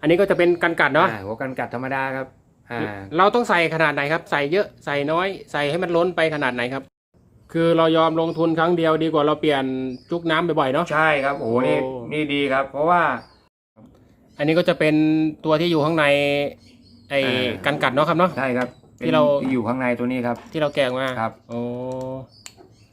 อันนี้ก็จะเป็นกันกัดเนาะอ่หัวกันกัดธรรมดาครับอ่าเราต้องใส่ขนาดไหนครับ ใส่เยอะใส่น้อย ใส่ให้มันล้นไปขนาดไหนครับ คือเรายอมลงทุนครั้งเดียวดีกว่าเราเปลี่ยนจุกน้ำบ่อยๆเนาะ ใช่ครับโอ้โหนี่โอ้ นี่ดีครับ เพราะว่า อันนี้ก็จะเป็นตัวที่อยู่ข้างในไอ้อ่า กันกัดเนาะครับเนาะ ใช่ครับที่เราที่อยู่ข้างในตัวนี้ครับ ที่เราแกะมาครับ โอ้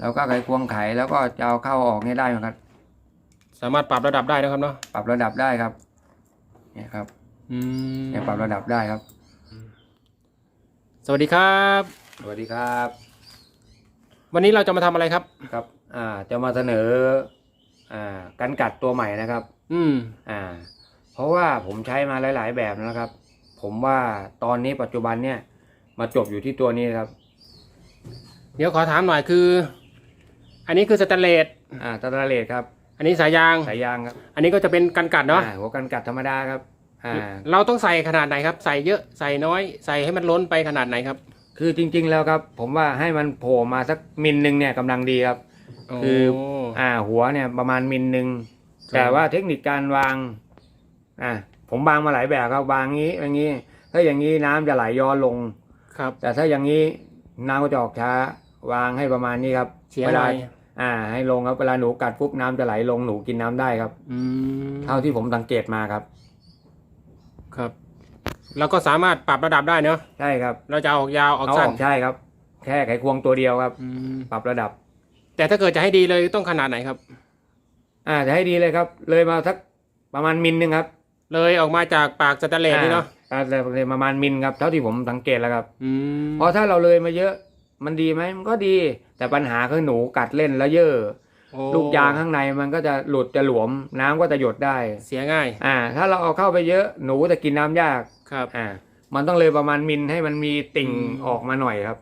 แล้วก็ไขควงไขแล้วก็จะเอาเข้าออกเนี่ยได้ไหมครับ สามารถปรับระดับได้นะครับเนาะปรับระดับได้ครับ เนี่ยครับอืมเนี่ยปรับระดับได้ครับ สวัสดีครับ สวัสดีครับ วันนี้เราจะมาทำอะไรครับ ครับ อ่า จะมาเสนอ อ่า กันกัดตัวใหม่นะครับ อืม อ่า เพราะว่าผมใช้มาหลาย ๆ แบบนะครับ ผมว่าตอนนี้ปัจจุบันเนี่ย มาจบอยู่ที่ตัวนี้ครับ เดี๋ยวขอถามหน่อยคือ อันนี้คือสแตนเลส อ่าตาตาเลสครับ อันนี้สายยาง สายยางครับอันนี้ก็จะเป็นกันกัดเนาะอ่หัวกันกัดธรรมดาครับ อ่าเราต้องใส่ขนาดไหนครับ ใส่เยอะใส่น้อย ใส่ให้มันล้นไปขนาดไหนครับคือจริง ๆ แล้วครับ ผมว่าให้มันโผล่มาสักมิลหนึ่งเนี่ยกำลังดีครับ คือโอ่าหัวเนี่ยประมาณมิลหนึ่งครับแต่ว่าเทคนิคการวางอ่าผมวางมาหลายแบบครับวางงี้อย่างนี้ ถ้าอย่างนี้น้ำจะไหลย้อนลงครับ แต่ถ้าอย่างนี้น้ำก็จะออกช้าวางให้ประมาณนี้ครับเสียเวอะไรลาอ่า ให้ลงครับเวลาหนูกัดปุ๊บน้ำจะไหลลงหนูกินน้ำได้ครับ อืมเท่าที่ผมสังเกตมาครับ ครับเราก็สามารถปรับระดับได้เนาะใช่ครับเราจะเอาออกยาวออกเอาอสั้นอกใช่ครับ แค่ไขควงตัวเดียวครับ อืมปรับระดับ แต่ถ้าเกิดจะให้ดีเลยต้องขนาดไหนครับ อ่าจะให้ดีเลยครับ เลยมาสักประมาณมิลหนึ่งครับเลยออกมาจากปากสแตนเลสนี่เนาะอ่าเลยประมาณมิลครับเท่าที่ผมสังเกตแล้วครับ อืมเพราะถ้าเราเลยมาเยอะมันดีไหมมันก็ดี แต่ปัญหาคือหนูกัดเล่นแล้วเยอะโอ้ ลูกยางข้างในมันก็จะหลุดจะหลวม น้ำก็จะหยดได้เสียง่าย อ่า ถ้าเราเอาเข้าไปเยอะหนูจะกินน้ำยากครับอ่ามันต้องเลยประมาณมิลให้มันมีติ่งอืมออกมาหน่อยครับ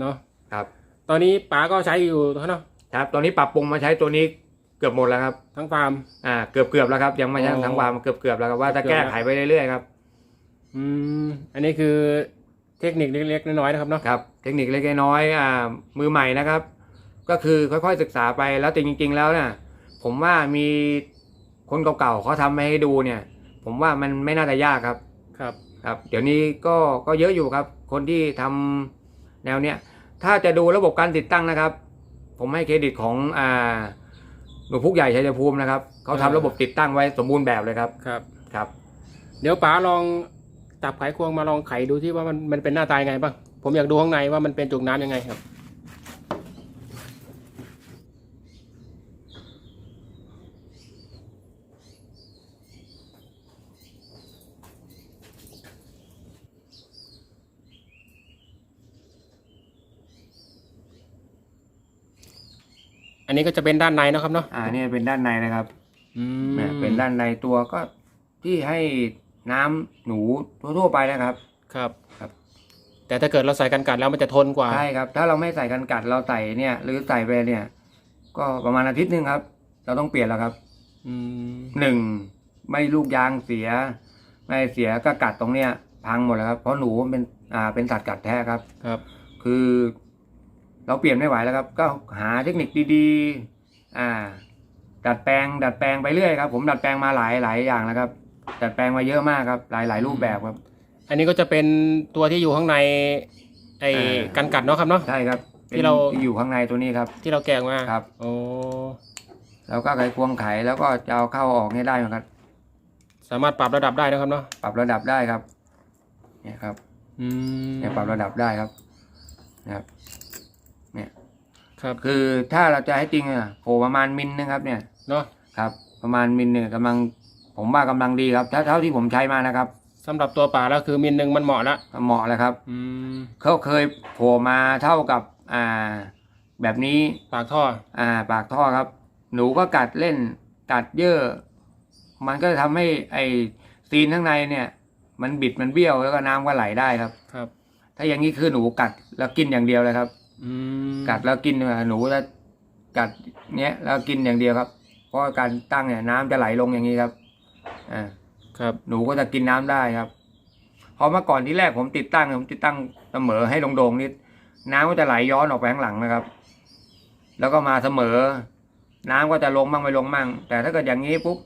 เนาะครับ ตอนนี้ป๋าก็ใช้อยู่เนาะครับ ตอนนี้ปรับปรุงมาใช้ตัวนี้เกือบหมดแล้วครับ ทั้งฟาร์มอ่าเกือบเกือบแล้วครับ ยังไม่ใช่อ๋อทั้งวามเกือบเกือบแล้วครับว่าจะเกือบแก้แล้วไขไปเรื่อยๆครับ อืม อันนี้คือเทคนิคเล็กๆน้อยๆนะครับเนาะครับ เทคนิคเล็กๆน้อยๆอ่ามือใหม่นะครับ ก็คือค่อยๆศึกษาไปแล้วแต่จริง ๆ แล้วเนี่ยผมว่ามีคนเก่าๆเขาทำมาให้ดูเนี่ย ผมว่ามันไม่น่าจะยากครับ ครับ ครับ เดี๋ยวนี้ก็ก็เยอะอยู่ครับ คนที่ทำแนวเนี้ยถ้าจะดูระบบการติดตั้งนะครับ ผมให้เครดิตของอ่าหนูพุกใหญ่ชัยภูมินะครับเขาทำระบบติดตั้งไว้สมบูรณ์แบบเลยครับครับ ครับ เดี๋ยวป๋าลองจับไขควงมาลองไขดูที่ว่ามันมันเป็นหน้าตายังไงบ้างผมอยากดูข้างในว่ามันเป็นจุกน้ำยังไงครับ นนี้ก็จะเป็นด้านในเนอะครับเนาะอ่านี่เป็นด้านในนะครับอืมเนี่ยเป็นด้านในตัวก็ที่ให้น้ำหนูทั่วๆไปนะครับ ครับ ครับ แต่ถ้าเกิดเราใส่กันกัดแล้วมันจะทนกว่า ใช่ครับ ถ้าเราไม่ใส่กันกัดเราใส่เนี่ย หรือใส่ไปเนี่ย ก็ประมาณอาทิตย์หนึ่งครับ เราต้องเปลี่ยนแล้วครับอืมหนึ่งไม่ลูกยางเสีย ไม่เสียก็กัดตรงเนี้ยพังหมดแล้วครับเพราะหนูมันเป็นอ่าเป็นสัตว์กัดแท้ครับ ครับ คือ เราเปลี่ยนไม่ไหวแล้วครับ ก็หาเทคนิคดีๆ อ่า ดัดแปลง ดัดแปลงไปเรื่อยครับ ผมดัดแปลงมาหลายหลายอย่างแล้วครับ ดัดแปลงมาเยอะมากครับ หลายหลายรูปแบบครับ อันนี้ก็จะเป็นตัวที่อยู่ข้างในไอ้เออกันกัดเนาะครับเนาะ ใช่ครับ ที่เราป็นอยู่ข้างในตัวนี้ครับ ที่เราแกะมาครับ โอ้แล้วก็ไขควงไขแล้วก็จะเอาเข้าออกเนี่ยได้ไหมครับ สามารถปรับระดับได้นะครับเนาะ ปรับระดับได้ครับ เนี่ยครับ อืมเนี่ยปรับระดับได้ครับ นะครับเนี่ย ครับคือถ้าเราจะให้จริงอะโผล่ประมาณมิลนึงครับเนี่ยเนาะครับ ประมาณมิลเนี่ยกำลังผมว่ากำลังดีครับถ้าเท่าที่ผมใช้มานะครับสำหรับตัวป่าแล้วคือมิลหนึ่งมันเหมาะแล้วเหมาะแล้วครับ อืมเขาเคยโผล่มาเท่ากับอ่าแบบนี้ปากท่ออ่าปากท่อครับ หนูก็กัดเล่นกัดเยอะ มันก็ทำให้ไอซีนข้างในเนี่ย มันบิดมันเบี้ยวแล้วก็น้ำก็ไหลได้ครับครับ ถ้าอย่างนี้คือหนูกัดแล้วกินอย่างเดียวเลยครับอืม กัดแล้วกินหนูจะกัดเนี้ยแล้วกินอย่างเดียวครับ เพราะการตั้งเนี่ยน้ำจะไหลลงอย่างนี้ครับอ่าครับ หนูก็จะกินน้ำได้ครับเพราะเมื่อก่อนที่แรกผมติดตั้งผมติดตั้งเสมอให้โด่งๆนิดน้ำก็จะไหลย้อนออกไปข้างหลังนะครับ แล้วก็มาเสมอ น้ำก็จะลงมั่งไม่ลงมั่ง แต่ถ้าเกิดอย่างนี้ปุ๊บ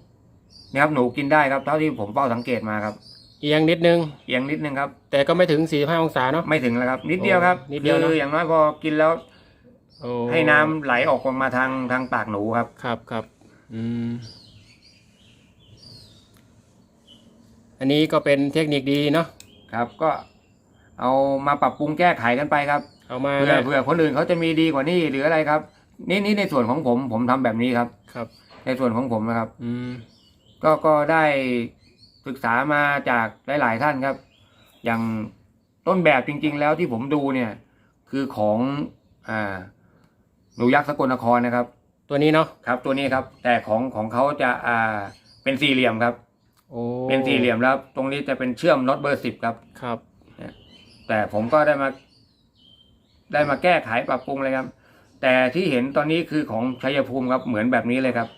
เนี่ยครับหนูกินได้ครับ เท่าที่ผมเฝ้าสังเกตมาครับ เอียงนิดนึง เอียงนิดนึงครับ แต่ก็ไม่ถึง 45 องศาเนาะ ไม่ถึงแล้วครับ นิดเดียวครับโอ้นิดเดียวคืเนอะออย่างน้อยพอกินแล้ว โอ้ให้น้ำไหลออกมาทางทางปากหนูครับ ครับครับอืมอันนี้ก็เป็นเทคนิคดีเนาะครับ ก็เอามาปรับปรุงแก้ไขกันไปครับเอามาเผื่อเผื่อคนอื่นเขาจะมีดีกว่านี้หรืออะไรครับ นี่นี่ในส่วนของผมผมทำแบบนี้ครับ ครับ ในส่วนของผมนะครับ อืมก็ก็ได้ ศึกษามาจากหลาย ๆ ท่านครับ อย่างต้นแบบจริง ๆ แล้วที่ผมดูเนี่ย คือของอ่าหนูยักษ์สกลนครนะครับ ตัวนี้เนาะครับ ตัวนี้ครับ แต่ของของเขาจะอ่าเป็นสี่เหลี่ยมครับโอ้เป็นสี่เหลี่ยมแล้ว ตรงนี้จะเป็นเชื่อมน็อตเบอร์สิบครับ ครับ แต่ผมก็ได้มา ได้มาแก้ไขปรับปรุงเลยครับ แต่ที่เห็นตอนนี้คือของชัยภูมิครับเหมือนแบบนี้เลยครับ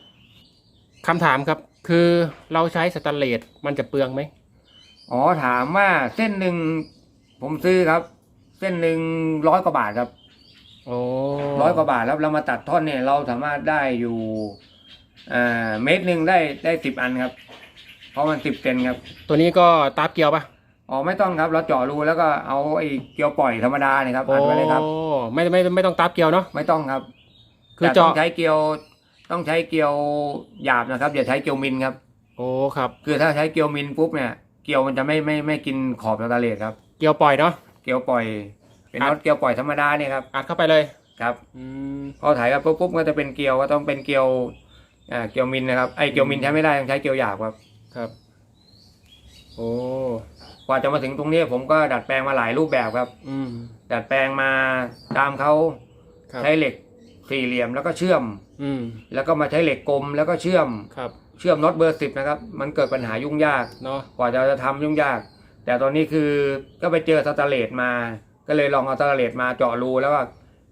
คำถามครับ คือเราใช้สแตนเลสมันจะเปลืองไหมอ๋อถามว่าเส้นหนึ่งผมซื้อครับ เส้นหนึ่งร้อยกว่าบาทครับโอ้ร้อยกว่าบาทแล้วเรามาตัดท่อนเนี่ยเราสามารถได้อยู่อ่าเมตรหนึ่งได้ได้สิบอันครับ เพราะมันสิบเซนครับ ตัวนี้ก็ตาบเกียวปะอ๋อไม่ต้องครับ เราเจาะรูแล้วก็เอาไอ้เกลียวปล่อยธรรมดาเนี่ยครับโอ้อัดไว้เลยครับไม่ไม่ไม่ต้องตาบเกียวเนาะไม่ต้องครับคือแต่ต้เจาะองใช้เกลียว ต้องใช้เกลียวหยาบนะครับอย่าใช้เกลียวมินครับ โอ้ครับ คือถ้าใช้เกลียวมินปุ๊บเนี่ยเกลียวมันจะไม่ไม่ไม่กินขอบสแตนเลสครับ เกียวปล่อยเนาะ เกลียวปล่อย เป็นอัดน็อตเกลียวปล่อยธรรมดาเนี่ยครับอัดเข้าไปเลยครับอืมพอถ่ายครับปุ๊บปุ๊บก็จะเป็นเกลียวก็ต้องเป็นเกลียวอ่าเกลียวมินนะครับไอ้เกลียวมินใช้ไม่ได้ต้องใช้เกลียวหยาบครับ ครับ โอ้กว่าจะมาถึงตรงนี้ผมก็ดัดแปลงมาหลายรูปแบบครับ อืมดัดแปลงมาตามเขาครับ ใช้เหล็ก สี่เหลี่ยมแล้วก็เชื่อม อืมแล้วก็มาใช้เหล็กกลมแล้วก็เชื่อม ครับเชื่อมน็อตเบอร์สิบนะครับ มันเกิดปัญหายุ่งยาก เนาะกว่าจะจะทำยุ่งยาก แต่ตอนนี้คือก็ไปเจอสแตนเลสมา ก็เลยลองเอาสแตนเลสมาเจาะรูแล้วก็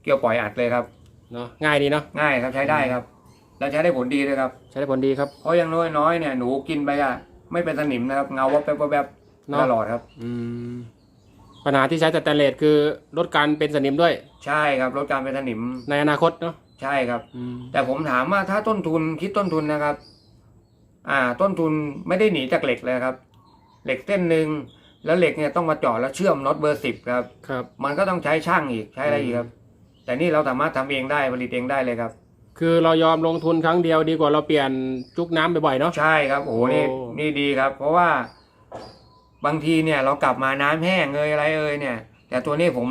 เกี่ยวปล่อยอัดเลยครับ เนาะง่ายดีเนาะง่ายครับใช้ได้ครับ แล้วใช้ได้ผลดีด้วยครับ ใช้ได้ผลดีครับ เพราะอยังน้อยน้อยๆเนี่ยหนูกินไปอะไม่เป็นสนิมนะครับ เงาวับแป๊บวับแป๊บเนาะตลอดครับ อืม ปัญหาที่ใช้สแตนเลสคือลดการเป็นสนิมด้วย ใช่ครับลดการเป็นสนิมในอนาคตเนาะใช่ครับอืมแต่ผมถามว่าถ้าต้นทุนคิดต้นทุนนะครับ อ่า ต้นทุนไม่ได้หนีจากเหล็กเลยครับ เหล็กเส้นหนึ่งแล้วเหล็กเนี่ยต้องมาเจาะแล้วเชื่อมน็อตเบอร์สิบครับครับ มันก็ต้องใช้ช่างอีกใช้อะไรอีกครับ แต่นี่เราสามารถทำเองได้ผลิตเองได้เลยครับ คือเรายอมลงทุนครั้งเดียวดีกว่าเราเปลี่ยนจุกน้ำบ่อยๆเนาะใช่ครับโอ้โหนี่โอ้นี่ดีครับ เพราะว่า บางทีเนี่ยเรากลับมาน้ำแห้งเอยอะไรเอยเนี่ย แต่ตัวนี้ผม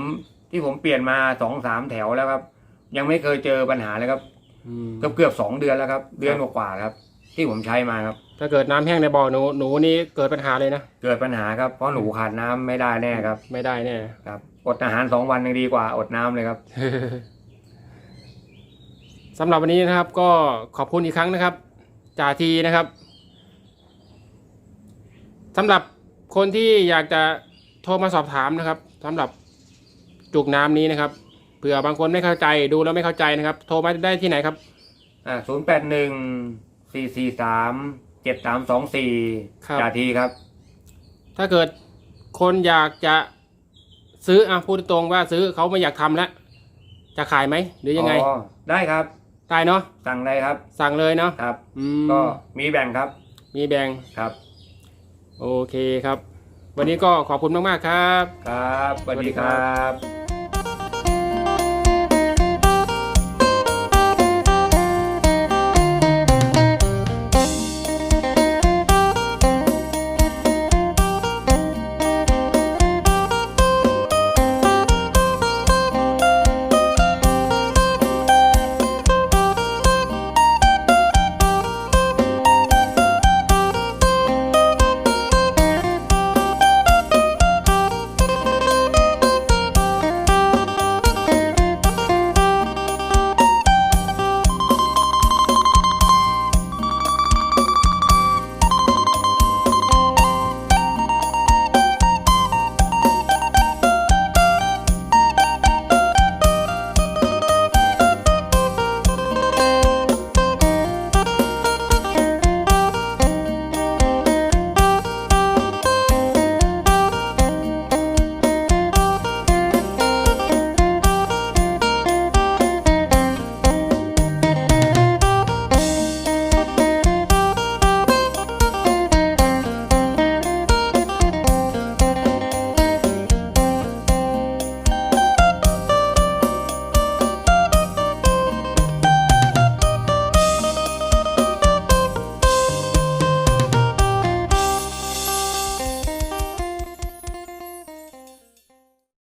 ที่ผมเปลี่ยนมาสองสามแถวแล้วครับ ยังไม่เคยเจอปัญหาเลยครับอืมเกือบเกือบสองเดือนแล้วครับ เดือนกว่าๆครับ ที่ผมใช้มาครับ ถ้าเกิดน้ำแห้งในบ่อหนูหนูนี่เกิดปัญหาเลยนะเกิดปัญหาครับเพราะหนูขาดน้ำไม่ได้แน่ครับ ไม่ได้แน่ครับอดอาหารสองวันยังดีกว่าอดน้ำเลยครับสำหรับวันนี้นะครับ ก็ขอบคุณอีกครั้งนะครับจ่าทีนะครับสำหรับ คนที่อยากจะโทรมาสอบถามนะครับสำหรับจุกน้ำนี้นะครับเผื่อบางคนไม่เข้าใจดูแล้วไม่เข้าใจนะครับ โทรมาได้ที่ไหนครับ อ่าศูนย์แปดหนึ่งสี่สี่สามเจ็ดสามสองสี่ครับจาทีครับ ถ้าเกิดคนอยากจะซื้ออะพูดตรงๆว่าซื้อเขาไม่อยากทำแล้วจะขายไหมหรือยังไงอ๋อได้ครับได้เนาะสั่งได้ครับ สั่งเลยเนาะครับอืมก็มีแบ่งครับ มีแบ่งครับ โอเคครับ วันนี้ก็ขอบคุณมาก ๆ ครับ ครับสวัสดีครับ